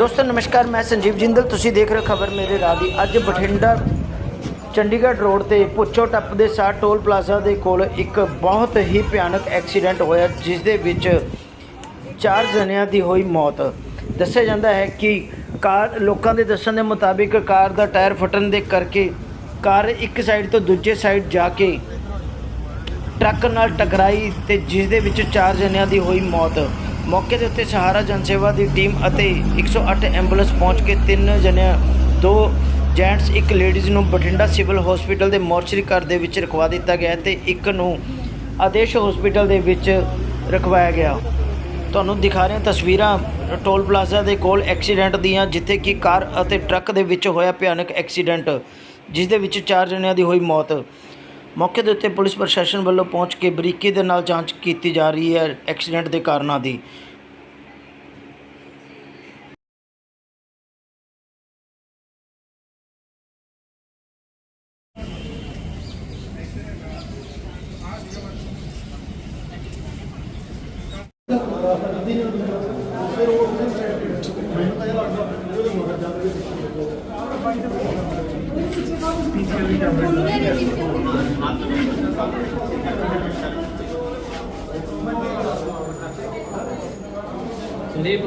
ਦੋਸਤੋ, ਨਮਸਕਾਰ, ਮੈਂ ਸੰਜੀਵ ਜਿੰਦਲ। ਤੁਸੀਂ ਦੇਖ ਰਹੇ ਖਬਰ ਮੇਰੇ ਰਾਹ ਦੀ। ਅੱਜ ਬਠਿੰਡਾ ਚੰਡੀਗੜ੍ਹ ਰੋਡ ਤੇ ਪੁੱਛੋ ਟੱਪ ਦੇ ਸਾਹ ਟੋਲ ਪਲਾਜ਼ਾ ਦੇ ਕੋਲ ਇੱਕ ਬਹੁਤ ਹੀ ਭਿਆਨਕ ਐਕਸੀਡੈਂਟ ਹੋਇਆ, ਜਿਸ ਦੇ ਵਿੱਚ ਚਾਰ ਜਣਿਆਂ ਦੀ ਹੋਈ ਮੌਤ। ਦੱਸਿਆ ਜਾਂਦਾ ਹੈ ਕਿ ਕਾਰ, ਲੋਕਾਂ ਦੇ ਦੱਸਣ ਦੇ ਮੁਤਾਬਿਕ ਕਾਰ ਦਾ ਟਾਇਰ ਫਟਣ ਦੇ ਕਰਕੇ ਕਾਰ ਇੱਕ ਸਾਈਡ ਤੋਂ ਦੂਜੇ ਸਾਈਡ ਜਾ ਕੇ ਟਰੱਕ ਨਾਲ ਟਕਰਾਈ ਤੇ ਜਿਸ ਦੇ ਵਿੱਚ ਚਾਰ ਜਣਿਆਂ ਦੀ ਹੋਈ ਮੌਤ। ਮੌਕੇ ਦੇ ਉੱਤੇ ਸਹਾਰਾ ਜਨਸੇਵਾ ਦੀ ਟੀਮ ਅਤੇ 108 ਐਂਬੂਲੈਂਸ ਪਹੁੰਚ ਕੇ ਤਿੰਨ ਜਣਿਆਂ, ਦੋ ਜੈਂਟਸ, ਇੱਕ ਲੇਡੀਜ਼ ਨੂੰ ਬਠਿੰਡਾ ਸਿਵਲ ਹਸਪੀਟਲ ਦੇ ਮੋਰਚਰੀ ਘਰ ਦੇ ਵਿੱਚ ਰਖਵਾ ਦਿੱਤਾ ਗਿਆ ਤੇ ਇੱਕ ਨੂੰ ਆਦੇਸ਼ ਹਸਪੀਟਲ ਦੇ ਵਿੱਚ ਰਖਵਾਇਆ ਗਿਆ। ਤੁਹਾਨੂੰ ਦਿਖਾ ਰਹੇ ਤਸਵੀਰਾਂ ਟੋਲ ਪਲਾਜ਼ਾ ਦੇ ਕੋਲ ਐਕਸੀਡੈਂਟ ਦੀਆਂ, ਜਿੱਥੇ ਕਿ ਕਾਰ ਅਤੇ ਟਰੱਕ ਦੇ ਵਿੱਚ ਹੋਇਆ ਭਿਆਨਕ ਐਕਸੀਡੈਂਟ, ਜਿਸ ਦੇ ਵਿੱਚ ਚਾਰ ਜਣਿਆਂ ਦੀ ਹੋਈ ਮੌਤ। ਮੌਕੇ ਦੇ ਉੱਤੇ ਪੁਲਿਸ ਪ੍ਰਸ਼ਾਸਨ ਵੱਲੋਂ ਪਹੁੰਚ ਕੇ ਬਰੀਕੀ ਦੇ ਨਾਲ ਜਾਂਚ ਕੀਤੀ ਜਾ ਰਹੀ ਹੈ ਐਕਸੀਡੈਂਟ ਦੇ ਕਾਰਨਾਂ ਦੀ। ਸੰਦੀਪ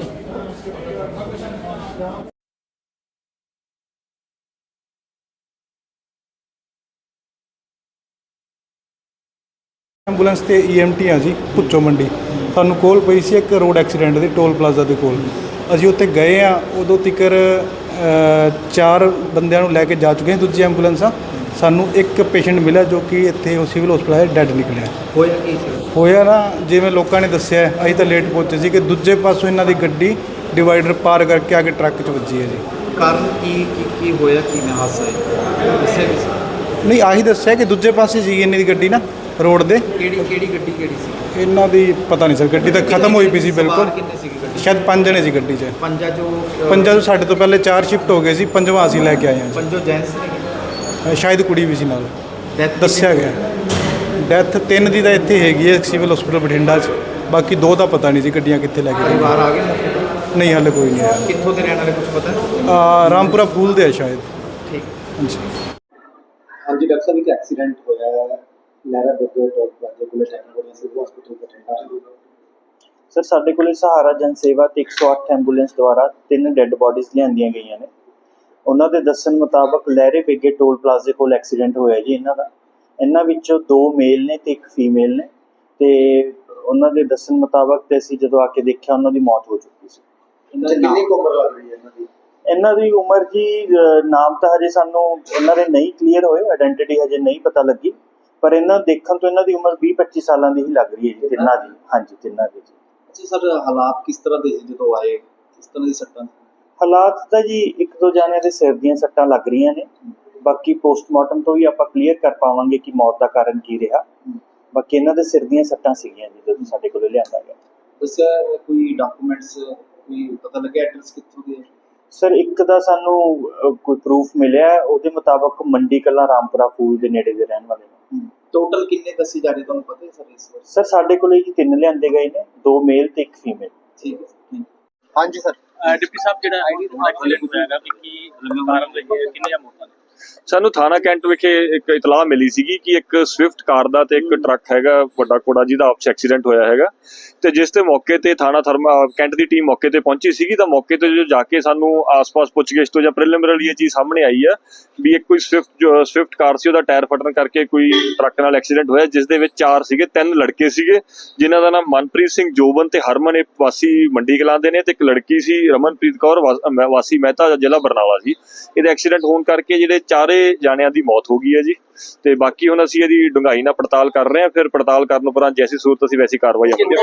ਐਂਬੂਲੈਂਸ ਤੇ ਈਐਮਟੀ ਆ ਜੀ, ਭੁੱਚੋ ਮੰਡੀ। ਸਾਨੂੰ ਕੋਲ ਪਈ ਸੀ ਇੱਕ ਰੋਡ ਐਕਸੀਡੈਂਟ ਦੇ, ਟੋਲ ਪਲਾਜ਼ਾ ਦੇ ਕੋਲ। ਅਸੀਂ ਉੱਥੇ ਗਏ ਆ, ਉਦੋਂ ਤੱਕਰ ਚਾਰ ਬੰਦਿਆਂ ਨੂੰ ਲੈ ਕੇ ਜਾ ਚੁੱਕੇ ਹਾਂ। ਦੂਜੀ ਐਂਬੂਲੈਂਸ ਸਾਨੂੰ ਇੱਕ ਪੇਸ਼ੈਂਟ ਮਿਲਿਆ ਜੋ ਕਿ ਇੱਥੇ ਉਹ ਸਿਵਲ ਹਸਪਤਾਲ ਡੈੱਡ ਨਿਕਲਿਆ। ਹੋਇਆ ਕੀ ਸੀ? ਹੋਇਆ ਨਾ ਜਿਵੇਂ ਲੋਕਾਂ ਨੇ ਦੱਸਿਆ ਹੈ, ਅਸੀਂ ਤਾਂ ਲੇਟ ਪਹੁੰਚੇ ਸੀ ਕਿ ਦੂਜੇ ਪਾਸੋਂ ਇਹਨਾਂ ਦੀ ਗੱਡੀ ਡਿਵਾਈਡਰ ਪਾਰ ਕਰਕੇ ਆ ਕੇ ਟਰੱਕ 'ਚ ਵੱਜੀ ਹੈ ਜੀ। ਕਾਰਨ ਕੀ ਕੀ ਕੀ ਹੋਇਆ? ਕੀ ਮੈਂ ਹਾਦਸਾ ਹੈ ਦੱਸਿਆ। ਨਹੀਂ ਆਹੀ ਦੱਸਿਆ ਕਿ ਦੂਜੇ ਪਾਸੇ ਸੀ ਇਹਨਾਂ ਦੀ ਗੱਡੀ ਨਾ। ਰੋਡ ਦੇ। ਕਿਹੜੀ ਕਿਹੜੀ ਗੱਡੀ ਕਿਹੜੀ ਸੀ? ਇਹਨਾਂ ਦੀ ਪਤਾ ਨਹੀਂ ਸਰ ਗੱਡੀ ਤਾਂ ਖਤਮ ਹੋਈ ਪਈ ਸੀ ਬਿਲਕੁਲ। ਸਵਾਰ ਕਿੰਨੇ ਸੀਗੀ ਗੱਡੀ? ਸ਼ਾਇਦ ਪੰਜ ਜਣੇ ਸੀ ਗੱਡੀ 'ਚ। ਪੰਜਾ ਜੋ ਅ, ਪੰਜਾਂ ਤੋਂ ਸਾਡੇ ਤੋਂ ਪਹਿਲੇ ਚਾਰ ਸ਼ਿਫਟ ਹੋ ਗਏ ਸੀ ਪੰਜਵਾਂ ਅਸੀਂ ਲੈ ਕੇ ਆਏ ਹਾਂ ਜੀ। ਪੰਜੋ ਜੈਂਟਸ ਨੇ ਸ਼ਾਇਦ ਕੁੜੀ ਵੀ ਸੀ ਨਾਲ। ਦੱਸਿਆ ਗਿਆ। ਡੈਥ ਤਿੰਨ ਦੀ ਤਾਂ ਇੱਥੇ ਹੈਗੀ ਹੈ ਸਿਵਲ ਹਸਪੀਟਲ ਬਠਿੰਡਾ 'ਚ। ਬਾਕੀ ਦੋ ਦਾ ਪਤਾ ਨਹੀਂ ਜੀ ਗੱਡੀਆਂ ਕਿੱਥੇ ਲੈ ਕੇ ਬਾਹਰ ਆ ਗਏ ਮੌਕੇ ਤੇ? ਗਏ ਨਹੀਂ ਹਾਲੇ ਕੋਈ ਨਹੀਂ ਆਇਆ। ਕਿੱਥੋਂ ਦੇ ਰਹਿਣ ਵਾਲੇ ਕੁਝ ਪਤਾ ਅ, ਰਾਮਪੁਰਾ ਫੂਲ ਦੇ ਆ ਸ਼ਾਇਦ। ਠੀਕ। ਹਾਂਜੀ। ਹਾਂਜੀ ਡਾਕਟਰ ਸਾਹਿਬ ਇੱਕ ਐਕਸੀਡੈਂਟ ਹੋਇਆ। ਹੈ ਲਹਿਰਾ ਬੱਗੇ ਟੋਲ ਪਲਾਜ਼ਾ ਕੋਲ technology civil hospital Bathinda sir ਸਾਡੇ ਕੋਲੇ ਸਹਾਰਾ ਜਨ ਸੇਵਾ ਤੇ 108 ਐਂਬੂਲੈਂਸ ਦੁਆਰਾ ਤਿੰਨ ਡੈੱਡ ਬੋਡੀਜ਼ ਲਿਆਂਦੀਆਂ ਗਈਆਂ ਨੇ। ਉਹਨਾਂ ਦੇ ਦੱਸਣ ਮੁਤਾਬਕ ਲਹਿਰੇ ਬੇਗੇ ਟੋਲ ਪਲਾਜ਼ੇ ਕੋਲ ਐਕਸੀਡੈਂਟ ਹੋਇਆ ਜੀ ਇਹਨਾਂ ਦਾ। ਇਹਨਾਂ ਵਿੱਚੋਂ ਦੋ ਮੇਲ ਨੇ ਤੇ ਇੱਕ ਫੀਮੇਲ ਨੇ। ਤੇ ਉਹਨਾਂ ਦੇ ਦੱਸਣ ਮੁਤਾਬਕ ਤੇ ਅਸੀਂ ਜਦੋਂ ਆ ਕੇ ਦੇਖਿਆ ਉਹਨਾਂ ਦੀ ਮੌਤ ਹੋ ਚੁੱਕੀ ਸੀ। ਇਹਨਾਂ ਦੀ ਕਿੰਨੀ ਕੁ ਉਮਰ ਲੱਗ ਰਹੀ ਹੈ ਇਹਨਾਂ ਦੀ? ਇਹਨਾਂ ਦੀ ਉਮਰ ਜੀ ਅਹ, ਨਾਮ ਤਾਂ ਹਜੇ ਸਾਨੂੰ ਇਹਨਾਂ ਦੇ ਨਹੀਂ ਕਲੀਅਰ ਹੋਏ ਆਇਡੈਂਟੀਟੀ ਹਜੇ ਨਹੀਂ ਪਤਾ ਲੱਗੀ। ਪਰ ਇਹਨਾਂ ਦੇਖਣ ਤੋਂ ਇਹਨਾਂ ਦੀ ਉਮਰ 20 25 ਸਾਲਾਂ ਦੀ ਹੀ ਲੱਗ ਰਹੀ ਹੈ ਜੀ ਤਿੰਨਾਂ ਦੀ। ਹਾਂਜੀ ਤਿੰਨਾਂ ਦੀ ਜੀ। ਅੱਛਾ ਸਰ ਹਾਲਾਤ ਕਿਸ ਤਰ੍ਹਾਂ ਦੇ ਸੀ ਜਦੋਂ ਆਏ? ਕਿਸ ਤਰ੍ਹਾਂ ਦੀ ਸੱਟਾਂ? ਹਾਲਾਤ ਤਾਂ ਜੀ ਇੱਕ ਦੋ ਜਾਣਿਆਂ ਦੇ ਸਿਰ ਦੀਆਂ ਸੱਟਾਂ ਲੱਗ ਰਹੀਆਂ ਨੇ। ਬਾਕੀ ਪੋਸਟਮਾਰਟਮ ਤੋਂ ਵੀ ਆਪਾਂ ਕਲੀਅਰ ਕਰ ਪਾਵਾਂਗੇ ਕਿ ਮੌਤ ਦਾ ਕਾਰਨ ਕੀ ਰਿਹਾ। ਬਾਕੀ ਇਹਨਾਂ ਦੇ ਸਿਰ ਦੀਆਂ ਸੱਟਾਂ ਸੀਗੀਆਂ ਜੀ ਜਦੋਂ ਸਾਡੇ ਕੋਲ ਲਿਆਂਦਾ ਗਿਆ। ਦੱਸਿਆ ਕੋਈ ਡਾਕੂਮੈਂਟਸ ਕੋਈ ਪਤਾ ਲੱਗਿਆ ਐਡਰੈਸ ਕਿੱਥੋਂ ਦੇ? ਸਰ ਇੱਕ ਦਾ ਸਾਨੂੰ ਕੋਈ ਪ੍ਰੂਫ ਮਿਲਿਆ। ਉਹਦੇ ਮੁਤਾਬਕ ਮੰਡੀ ਕਲਾਂ ਰਾਮਪੁਰਾ ਫੂਲ ਦੇ ਨੇੜੇ ਦੇ ਰਹਿਣ ਵਾਲੇ ਟੋਟਲ ਕਿੰਨੇ ਦੱਸੇ ਜਾ ਰਹੇ ਤੁਹਾਨੂੰ ਪਤਾ ਹੈ ਸਰ ਇਸ ਵਾਰ? ਸਰ ਸਾਡੇ ਕੋਲ ਜੀ ਤਿੰਨ ਲਿਆਂਦੇ ਗਏ ਨੇ ਦੋ ਮੇਲ ਤੇ ਇੱਕ ਫੀਮੇਲ ਠੀਕ ਹੈ। ਹਾਂਜੀ ਸਰ। ਡਿਪਟੀ ਸਾਹਿਬ ਜਿਹੜਾ ਆਈਡੀ ਦਾ ਐਕਸੀਡੈਂਟ ਹੋਇਆ ਹੈਗਾ ਵੀ ਕੀ ਕਾਰਨ ਰਹੇ ਕਿੰਨੀਆਂ ਮੌਤਾਂ ਨੇ ਸਾਨੂੰ ਥਾਣਾ ਕੈਂਟ ਵਿਖੇ ਇੱਕ ਇਤਲਾਹ ਮਿਲੀ ਸੀਗੀ ਕਿ ਇੱਕ ਸਵਿਫਟ ਕਾਰ ਦਾ ਤੇ ਇੱਕ ਟਰੱਕ ਹੈਗਾ ਵੱਡਾ ਕੋੜਾ ਜਿਹਦਾ ਆਪਸ ਐਕਸੀਡੈਂਟ ਹੋਇਆ ਹੈਗਾ ਤੇ ਜਿਸ ਤੇ ਮੌਕੇ ਤੇ ਥਾਣਾ ਥਰਮਾ ਕੈਂਟ ਦੀ ਟੀਮ ਮੌਕੇ ਤੇ ਪਹੁੰਚੀ ਸੀਗੀ ਤਾਂ ਮੌਕੇ ਤੇ ਜੋ ਜਾ ਕੇ ਸਾਨੂੰ ਆਸ-ਪਾਸ ਪੁੱਛਗਿੱਛ ਤੋਂ ਜਾਂ ਪ੍ਰੀਲਿਮਿਨਰੀ ਇਹ ਚੀਜ਼ ਸਾਹਮਣੇ ਆਈ ਹੈ ਵੀ ਇੱਕ ਕੋਈ ਸਵਿਫਟ ਜੋ ਸਵਿਫਟ ਕਾਰ ਸੀ ਉਹਦਾ ਟਾਇਰ ਫਟਣ ਕਰਕੇ ਕੋਈ ਟਰੱਕ ਨਾਲ ਐਕਸੀਡੈਂਟ ਹੋਇਆ ਜਿਸ ਦੇ ਵਿੱਚ ਚਾਰ ਸੀਗੇ ਤਿੰਨ ਲੜਕੇ ਸੀਗੇ ਜਿਨ੍ਹਾਂ ਦਾ ਨਾਮ ਮਨਪ੍ਰੀਤ ਸਿੰਘ ਜੋਬਨ ਤੇ ਹਰਮਨ ਇਹ ਵਾਸੀ ਮੰਡੀ ਕਲਾਂ ਦੇ ਨੇ ਤੇ ਇੱਕ ਲੜਕੀ ਸੀ ਰਮਨਪ੍ਰੀਤ ਕੌਰ ਵਾਸੀ ਮਹਿਤਾ ਜ਼ਿਲ੍ਹਾ ਬਰਨਾਲਾ ਸੀ। ਇਹਦਾ ਐਕਸੀਡੈਂਟ ਹੋਣ ਕਰਕੇ ਜਿਹੜੇ ਚਾਰੇ ਜਾਣਿਆਂ ਦੀ ਮੌਤ ਹੋ ਗਈ ਹੈ ਜੀ। ਤੇ ਬਾਕੀ ਹੁਣ ਅਸੀਂ ਇਹਦੀ ਡੂੰਘਾਈ ਨਾਲ ਪੜਤਾਲ ਕਰ ਰਹੇ ਹਾਂ। ਫਿਰ ਪੜਤਾਲ ਕਰਨ ਉਪਰੰਤ ਜੈਸੀ ਸੂਰਤ ਅਸੀਂ ਵੈਸੀ ਕਾਰਵਾਈ ਕਰਾਂਗੇ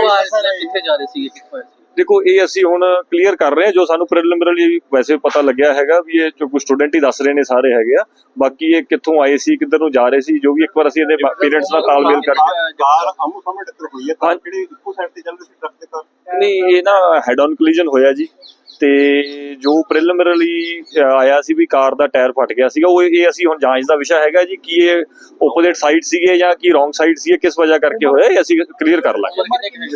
ਕਿੱਥੇ ਜਾ ਰਹੇ ਸੀ ਕਿੱਥੋਂ ਦੇਖੋ ਇਹ ਅਸੀਂ ਹੁਣ ਕਲੀਅਰ ਕਰ ਰਹੇ ਹਾਂ। ਜੋ ਸਾਨੂੰ ਪ੍ਰੀਲਿਮਿਨਰੀ ਵੈਸੇ ਪਤਾ ਲੱਗਿਆ ਹੈਗਾ ਵੀ ਇਹ ਜੋ ਕੁਝ ਸਟੂਡੈਂਟ ਹੀ ਦੱਸ ਰਹੇ ਨੇ ਸਾਰੇ ਹੈਗੇ ਆ। ਬਾਕੀ ਇਹ ਕਿੱਥੋਂ ਆਏ ਸੀ ਕਿੱਧਰ ਨੂੰ ਜਾ ਰਹੇ ਸੀ ਜੋ ਵੀ ਇੱਕ ਵਾਰ ਅਸੀਂ ਇਹਦੇ ਪੇਰੈਂਟਸ ਨਾਲ ਤਾਲਮੇਲ ਕਰਕੇ ਕਾਰ ਆਮੋ ਸਾਹਮਣੇ ਟੱਕਰ ਹੋਈ ਹੈ। ਹਾਂ। ਜਿਹੜੀ ਇੱਕੋ ਸਾਈਡ ਤੇ ਚੱਲ ਰਹੀ ਸੀ ਟਰੱਕ ਦੇ ਕਾਰ? ਨਹੀਂ ਇਹ ਨਾ ਹੈਡ ਔਨ ਕੋਲੀਜਨ ਹੋਇਆ ਜੀ। ਤੇ ਜੋ ਪ੍ਰੀਲਿਮਿਨਰੀ ਆਇਆ ਸੀ ਵੀ ਕਾਰ ਦਾ ਟਾਇਰ ਫਟ ਗਿਆ ਸੀਗਾ, ਉਹ ਇਹ ਅਸੀਂ ਹੁਣ ਜਾਂਚ ਦਾ ਵਿਸ਼ਾ ਹੈਗਾ ਜੀ, ਕਿ ਇਹ ਆਪੋਜ਼ਿਟ ਸਾਈਡ ਸੀਗੇ ਜਾਂ ਕੀ ਰੋਂਗ ਸਾਈਡ ਸੀਗੇ, ਕਿਸ ਵਜ੍ਹਾ ਕਰਕੇ ਹੋਇਆ, ਇਹ ਅਸੀਂ ਕਲੀਅਰ ਕਰ ਲਾਂਗੇ।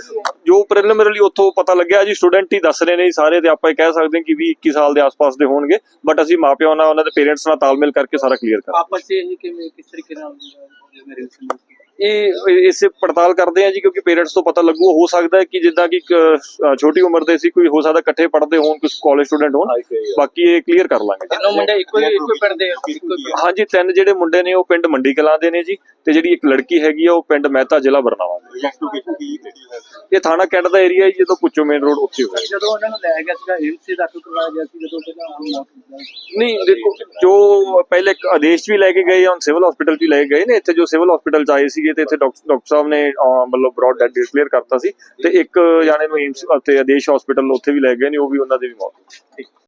ਜੋ ਪ੍ਰੀਲਿਮਿਨਰੀ ਉੱਥੋਂ ਪਤਾ ਲੱਗਿਆ ਜੀ ਸਟੂਡੈਂਟ ਹੀ ਦੱਸ ਰਹੇ ਨੇ ਸਾਰੇ ਤੇ ਆਪਾਂ ਇਹ ਕਹਿ ਸਕਦੇ ਹਾਂ ਕਿ 20 21 ਸਾਲ ਦੇ ਆਸ-ਪਾਸ ਦੇ ਹੋਣਗੇ ਬਟ ਅਸੀਂ ਮਾਪਿਆਂ ਨਾਲ, ਉਹਨਾਂ ਦੇ ਪੇਰੈਂਟਸ ਨਾਲ ਤਾਲਮੇਲ ਕਰਕੇ ਸਾਰਾ ਕਲੀਅਰ ਕਰ ਆਪਸ 'ਚ ਇਹ ਕਿਵੇਂ, ਕਿਸ ਤਰੀਕੇ ਨਾਲ ਮੇਰੇ ਰਿਲੇਸ਼ਨ ਇਹ ਇਸੇ ਪੜਤਾਲ ਕਰਦੇ ਆ ਜੀ ਕਿਉਂਕਿ ਪੇਰੈਂਟਸ ਤੋਂ ਪਤਾ ਲੱਗੂ ਹੋ ਸਕਦਾ ਹੈ ਕਿ ਜਿੱਦਾਂ ਕਿ ਛੋਟੀ ਉਮਰ ਦੇ ਸੀ ਕੋਈ ਹੋ ਸਕਦਾ ਇਕੱਠੇ ਪੜ੍ਹਦੇ ਹੋਣ ਕੁਝ ਕਾਲਜ ਸਟੂਡੈਂਟ ਹੋਣ ਬਾਕੀ ਇਹ ਕਲੀਅਰ ਕਰ ਲਾਂਗੇ ਤਿੰਨੋਂ ਮੁੰਡੇ ਇੱਕੋ ਹੀ ਇੱਕੋ ਪਿੰਡ ਦੇ ਹਾਂਜੀ ਤਿੰਨ ਜਿਹੜੇ ਮੁੰਡੇ ਨੇ ਉਹ ਪਿੰਡ ਮੰਡੀ ਕਲਾਂ ਦੇ ਨੇ ਜੀ ਤੇ ਜਿਹੜੀ ਇੱਕ ਲੜਕੀ ਹੈਗੀ ਆ ਉਹ ਪਿੰਡ ਮਹਿਤਾ ਜ਼ਿਲ੍ਹਾ ਬਰਨਾਲਾ ਦੀ। ਇਹ ਥਾਣਾ ਕੈਂਟ ਦਾ ਏਰੀਆ ਹੈ ਜਦੋਂ ਪੁੱਚੋ ਮੇਨ ਰੋਡ ਉੱਥੇ ਹੋਇਆ ਜਦੋਂ ਉਹਨਾਂ ਨੂੰ ਲੈ ਗਿਆ ਸੀਗਾ ਏਮਸ ਦੇ ਦਾਖਲ ਕਰਵਾਇਆ ਗਿਆ ਸੀ ਜਦੋਂ ਪਹਿਲਾਂ ਨਹੀਂ ਦੇਖੋ ਜੋ ਪਹਿਲੇ ਇੱਕ ਆਦੇਸ਼ 'ਚ ਵੀ ਲੈ ਕੇ ਗਏ ਹੁਣ ਸਿਵਲ ਹਸਪੀਟਲ 'ਚ ਵੀ ਲੈ ਕੇ ਗਏ ਨੇ ਇੱਥੇ ਜੋ ਸਿਵਲ ਹਸਪੀਟਲ 'ਚ ਆਏ ਸੀਗੇ ਤੇ ਇੱਥੇ ਡਾਕਟਰ ਸਾਹਿਬ ਨੇ ਮਤਲਬ ਬ੍ਰੌਡ ਡੈਡ ਡਿਕਲੇਅਰ ਕਰਤਾ ਸੀ ਤੇ ਇੱਕ ਜਾਣੇ ਨੂੰ ਏਮਸ ਅਤੇ ਆਦੇਸ਼ ਹਸਪੀਟਲ ਉੱਥੇ ਵੀ ਲੈ ਗਏ ਨੇ, ਉਹ ਵੀ ਉਹਨਾਂ ਦੀ ਵੀ ਮੌਤ। ਹੋ